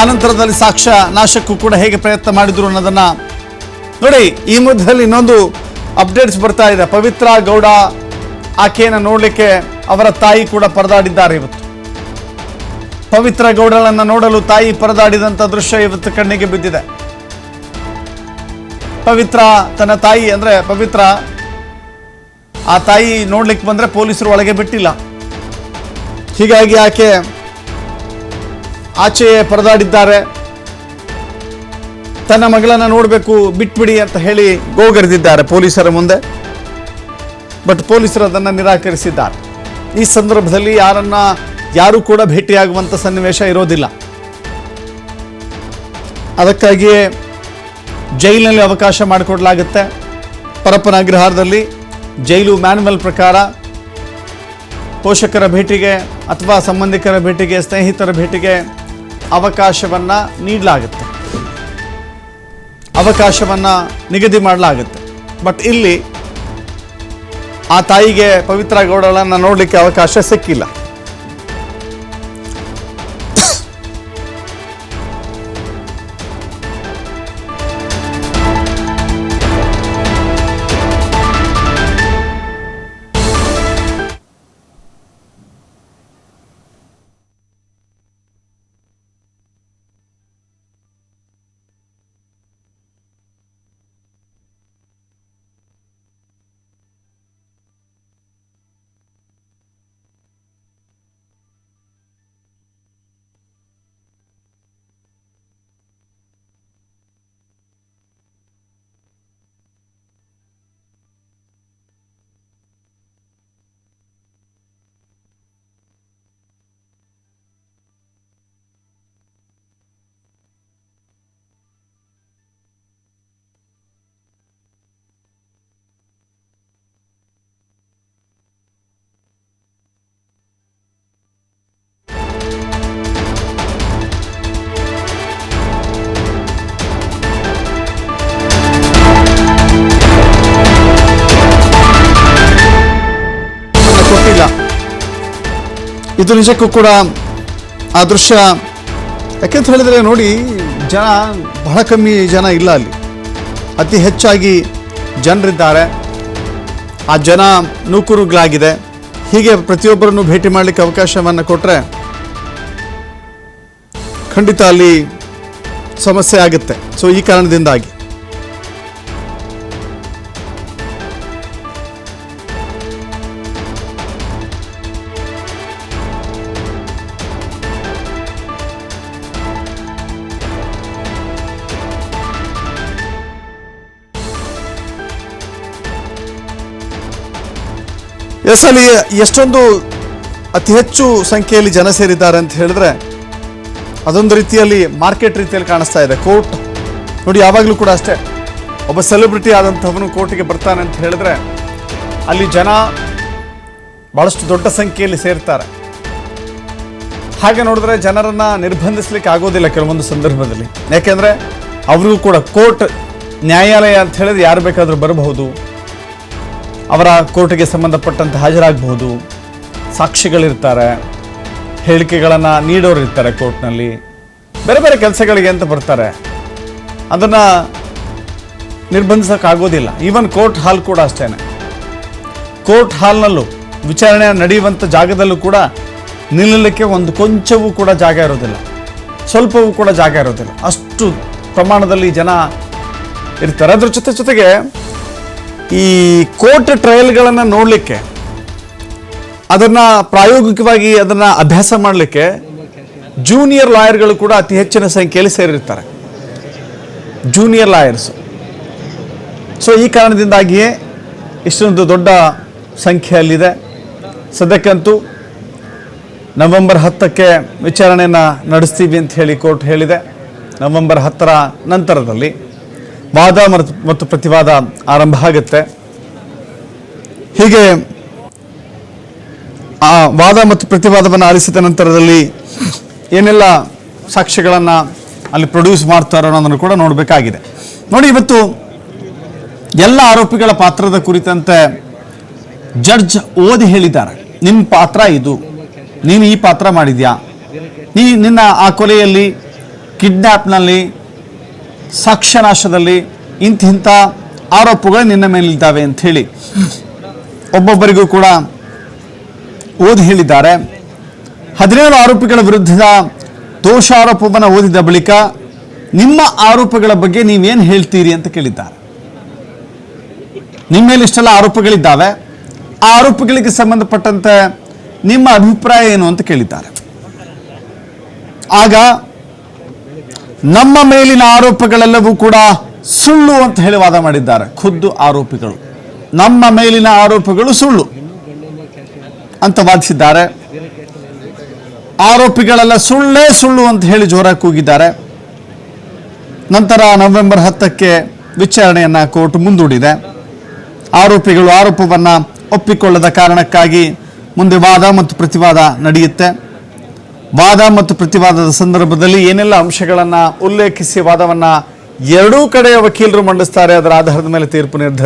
ಆನಂತರದಲ್ಲಿ ಸಾಕ್ಷ್ಯ ನಾಶಕ್ಕೂ ಕೂಡ ಹೇಗೆ ಪ್ರಯತ್ನ ಮಾಡಿದ್ರು ಅನ್ನೋದನ್ನ ನೋಡಿ, ಈ ಮಧ್ಯದಲ್ಲಿ ಇನ್ನೊಂದು ಅಪ್ಡೇಟ್ಸ್ ಬರ್ತಾ ಇದೆ. ಪವಿತ್ರ ಗೌಡ ಆಕೆಯನ್ನು ನೋಡಲಿಕ್ಕೆ ಅವರ ತಾಯಿ ಕೂಡ ಪರದಾಡಿದ್ದಾರೆ ಇವತ್ತು. ಪವಿತ್ರ ಗೌಡಳನ್ನ ನೋಡಲು ತಾಯಿ ಪರದಾಡಿದಂಥ ದೃಶ್ಯ ಇವತ್ತು ಕಣ್ಣಿಗೆ ಬಿದ್ದಿದೆ. ಪವಿತ್ರ ತನ್ನ ತಾಯಿ ಅಂದ್ರೆ ಪವಿತ್ರ, ಆ ತಾಯಿ ನೋಡ್ಲಿಕ್ಕೆ ಬಂದ್ರೆ ಪೊಲೀಸರು ಒಳಗೆ ಬಿಟ್ಟಿಲ್ಲ. ಹೀಗಾಗಿ ಆಕೆ ಆಚೆಯೇ ಪರದಾಡಿದ್ದಾರೆ. ತನ್ನ ಮಗಳನ್ನ ನೋಡಬೇಕು, ಬಿಟ್ಬಿಡಿ ಅಂತ ಹೇಳಿ ಗೋಗರೆದಿದ್ದಾರೆ ಪೊಲೀಸರ ಮುಂದೆ. ಬಟ್ ಪೊಲೀಸರು ಅದನ್ನು ನಿರಾಕರಿಸಿದ್ದಾರೆ. ಈ ಸಂದರ್ಭದಲ್ಲಿ ಯಾರನ್ನ, ಯಾರು ಕೂಡ ಭೇಟಿಯಾಗುವಂಥ ಸನ್ನಿವೇಶ ಇರೋದಿಲ್ಲ. ಅದಕ್ಕಾಗಿಯೇ ಜೈಲಿನಲ್ಲಿ ಅವಕಾಶ ಮಾಡಿಕೊಡಲಾಗುತ್ತೆ. ಪರಪ್ಪನ ಅಗ್ರಹಾರದಲ್ಲಿ ಜೈಲು ಮ್ಯಾನ್ಯಲ್ ಪ್ರಕಾರ ಪೋಷಕರ ಭೇಟಿಗೆ ಅಥವಾ ಸಂಬಂಧಿಕರ ಭೇಟಿಗೆ, ಸ್ನೇಹಿತರ ಭೇಟಿಗೆ ಅವಕಾಶವನ್ನು ನೀಡಲಾಗುತ್ತೆ. ಅವಕಾಶವನ್ನು ನಿಗದಿ ಮಾಡಲಾಗುತ್ತೆ. ಬಟ್ ಇಲ್ಲಿ ಆ ತಾಯಿಗೆ ಪವಿತ್ರ ಗೌಡಳನ್ನು ನೋಡಲಿಕ್ಕೆ ಅವಕಾಶ ಸಿಕ್ಕಿಲ್ಲ. ಇದು ನಿಜಕ್ಕೂ ಕೂಡ ಆ ದೃಶ್ಯ ಯಾಕೆಂತ ಹೇಳಿದರೆ ನೋಡಿ, ಜನ ಬಹಳ ಕಮ್ಮಿ ಜನ ಇಲ್ಲ ಅಲ್ಲಿ. ಅತಿ ಹೆಚ್ಚಾಗಿ ಜನರಿದ್ದಾರೆ. ಆ ಜನ ನೂಕುರುಗ್ಲಾಗಿದೆ ಹೀಗೆ ಪ್ರತಿಯೊಬ್ಬರನ್ನು ಭೇಟಿ ಮಾಡಲಿಕ್ಕೆ ಅವಕಾಶವನ್ನು ಕೊಟ್ಟರೆ ಖಂಡಿತ ಅಲ್ಲಿ ಸಮಸ್ಯೆ ಆಗುತ್ತೆ. ಸೊ ಈ ಕಾರಣದಿಂದಾಗಿ. ಎಸ್ ಅಲ್ಲಿ ಎಷ್ಟೊಂದು ಅತಿ ಹೆಚ್ಚು ಸಂಖ್ಯೆಯಲ್ಲಿ ಜನ ಸೇರಿದ್ದಾರೆ ಅಂತ ಹೇಳಿದ್ರೆ ಅದೊಂದು ರೀತಿಯಲ್ಲಿ ಮಾರ್ಕೆಟ್ ರೀತಿಯಲ್ಲಿ ಕಾಣಿಸ್ತಾ ಇದೆ. ಕೋರ್ಟ್ ನೋಡಿ, ಯಾವಾಗಲೂ ಕೂಡ ಅಷ್ಟೇ. ಒಬ್ಬ ಸೆಲೆಬ್ರಿಟಿ ಆದಂಥವನು ಕೋರ್ಟಿಗೆ ಬರ್ತಾನೆ ಅಂತ ಹೇಳಿದ್ರೆ ಅಲ್ಲಿ ಜನ ಬಹಳಷ್ಟು ದೊಡ್ಡ ಸಂಖ್ಯೆಯಲ್ಲಿ ಸೇರ್ತಾರೆ. ಹಾಗೆ ನೋಡಿದ್ರೆ ಜನರನ್ನ ನಿರ್ಬಂಧಿಸ್ಲಿಕ್ಕೆ ಆಗೋದಿಲ್ಲ ಕೆಲವೊಂದು ಸಂದರ್ಭದಲ್ಲಿ. ಯಾಕೆಂದ್ರೆ ಅವ್ರಿಗೂ ಕೂಡ ಕೋರ್ಟ್ ನ್ಯಾಯಾಲಯ ಅಂತ ಹೇಳಿದ್ರೆ ಯಾರು ಬೇಕಾದರೂ ಬರಬಹುದು. ಅವರ ಕೋರ್ಟ್ಗೆ ಸಂಬಂಧಪಟ್ಟಂತೆ ಹಾಜರಾಗಬಹುದು. ಸಾಕ್ಷಿಗಳಿರ್ತಾರೆ. ಹೇಳಿಕೆಗಳನ್ನು ನೀಡೋರು ಇರ್ತಾರೆ ಕೋರ್ಟ್ನಲ್ಲಿ. ಬೇರೆ ಬೇರೆ ಕೆಲಸಗಳಿಗೆ ಅಂತ ಬರ್ತಾರೆ. ಅದನ್ನು ನಿರ್ಬಂಧಿಸೋಕ್ಕಾಗೋದಿಲ್ಲ. ಈವನ್ ಕೋರ್ಟ್ ಹಾಲ್ ಕೂಡ ಅಷ್ಟೇ ಕೋರ್ಟ್ ಹಾಲ್ನಲ್ಲೂ ವಿಚಾರಣೆ ನಡೆಯುವಂಥ ಜಾಗದಲ್ಲೂ ಕೂಡ ನಿಲ್ಲಲಿಕ್ಕೆ ಒಂದು ಕೊಂಚವೂ ಕೂಡ ಜಾಗ ಇರೋದಿಲ್ಲ. ಸ್ವಲ್ಪವೂ ಕೂಡ ಜಾಗ ಇರೋದಿಲ್ಲ. ಅಷ್ಟು ಪ್ರಮಾಣದಲ್ಲಿ ಜನ ಇರ್ತಾರೆ. ಅದ್ರ ಜೊತೆ ಜೊತೆಗೆ ಈ ಕೋರ್ಟ್ ಟ್ರಯಲ್ಗಳನ್ನು ನೋಡಲಿಕ್ಕೆ, ಅದನ್ನು ಪ್ರಾಯೋಗಿಕವಾಗಿ ಅದನ್ನು ಅಭ್ಯಾಸ ಮಾಡಲಿಕ್ಕೆ ಜೂನಿಯರ್ ಲಾಯರ್ಗಳು ಕೂಡ ಅತಿ ಹೆಚ್ಚಿನ ಸಂಖ್ಯೆಯಲ್ಲಿ ಸೇರಿರ್ತಾರೆ. Junior lawyers. ಸೊ ಈ ಕಾರಣದಿಂದಾಗಿಯೇ ಇಷ್ಟೊಂದು ದೊಡ್ಡ ಸಂಖ್ಯೆಯಲ್ಲಿದೆ ಸದ್ಯಕ್ಕಂತೂ ನವೆಂಬರ್ ಹತ್ತಕ್ಕೆ ವಿಚಾರಣೆಯನ್ನು ನಡೆಸ್ತೀವಿ ಅಂತ ಹೇಳಿ ಕೋರ್ಟ್ ಹೇಳಿದೆ. ನವೆಂಬರ್ ಹತ್ತರ ನಂತರದಲ್ಲಿ ವಾದ ಮತ್ತು ಪ್ರತಿವಾದ ಆರಂಭ ಆಗುತ್ತೆ. ಹೀಗೆ ಆ ವಾದ ಮತ್ತು ಪ್ರತಿವಾದವನ್ನು ಆಲಿಸಿದ ನಂತರದಲ್ಲಿ ಏನೆಲ್ಲ ಸಾಕ್ಷ್ಯಗಳನ್ನು ಅಲ್ಲಿ ಪ್ರೊಡ್ಯೂಸ್ ಮಾಡ್ತಾರೋ ಅನ್ನೋದನ್ನು ಕೂಡ ನೋಡಬೇಕಾಗಿದೆ. ನೋಡಿ, ಇವತ್ತು ಎಲ್ಲ ಆರೋಪಿಗಳ ಪಾತ್ರದ ಕುರಿತಂತೆ ಜಡ್ಜ್ ಓದಿ ಹೇಳಿದ್ದಾರೆ. ನಿಮ್ಮ ಪಾತ್ರ ಇದು. ನೀನು ಈ ಪಾತ್ರ ಮಾಡಿದ್ಯಾ? ನೀ ನಿನ್ನ ಆ ಕೊಲೆಯಲ್ಲಿ ಕಿಡ್ನ್ಯಾಪ್ನಲ್ಲಿ ಸಾಕ್ಷ್ಯನಾಶದಲ್ಲಿ ಇಂತಿಂಥ ಆರೋಪಗಳು ನಿನ್ನ ಮೇಲಿದ್ದಾವೆ ಅಂತ ಹೇಳಿ ಒಬ್ಬೊಬ್ಬರಿಗೂ ಕೂಡ ಓದಿ ಹೇಳಿದ್ದಾರೆ. ಹದಿನೇಳು ಆರೋಪಿಗಳ ವಿರುದ್ಧದ ದೋಷಾರೋಪವನ್ನು ಓದಿದ ಬಳಿಕ ನಿಮ್ಮ ಆರೋಪಗಳ ಬಗ್ಗೆ ನೀವೇನು ಹೇಳ್ತೀರಿ ಅಂತ ಕೇಳಿದ್ದಾರೆ. ನಿಮ್ಮ ಮೇಲೆ ಇಷ್ಟೆಲ್ಲ ಆರೋಪಗಳಿದ್ದಾವೆ. ಆ ಆರೋಪಗಳಿಗೆ ಸಂಬಂಧಪಟ್ಟಂತೆ ನಿಮ್ಮ ಅಭಿಪ್ರಾಯ ಏನು ಅಂತ ಕೇಳಿದ್ದಾರೆ. ಆಗ ನಮ್ಮ ಮೇಲಿನ ಆರೋಪಗಳೆಲ್ಲವೂ ಕೂಡ ಸುಳ್ಳು ಅಂತ ಹೇಳಿ ವಾದ ಮಾಡಿದ್ದಾರೆ. ಖುದ್ದು ಆರೋಪಿಗಳು. ನಮ್ಮ ಮೇಲಿನ ಆರೋಪಗಳು ಸುಳ್ಳು ಅಂತ ವಾದಿಸಿದ್ದಾರೆ. ಆರೋಪಿಗಳೆಲ್ಲ ಸುಳ್ಳೇ ಸುಳ್ಳು ಅಂತ ಹೇಳಿ ಜೋರಾಗಿ ಕೂಗಿದ್ದಾರೆ. ನಂತರ ನವೆಂಬರ್ ಹತ್ತಕ್ಕೆ ವಿಚಾರಣೆಯನ್ನ ಕೋರ್ಟ್ ಮುಂದೂಡಿದೆ. ಆರೋಪಿಗಳು ಆರೋಪವನ್ನು ಒಪ್ಪಿಕೊಳ್ಳದ ಕಾರಣಕ್ಕಾಗಿ ಮುಂದೆ ವಾದ ಮತ್ತು ಪ್ರತಿವಾದ ನಡೆಯುತ್ತೆ. ವಾದ ಮತ್ತು ಪ್ರತಿವಾದದ ಸಂದರ್ಭದಲ್ಲಿ ಏನೆಲ್ಲ ಅಂಶಗಳನ್ನು ಉಲ್ಲೇಖಿಸಿ ವಾದವನ್ನು ಎರಡೂ ಕಡೆಯ ವಕೀಲರು ಮಂಡಿಸ್ತಾರೆ, ಅದರ ಆಧಾರದ ಮೇಲೆ ತೀರ್ಪು ನಿರ್ಧರಿಸ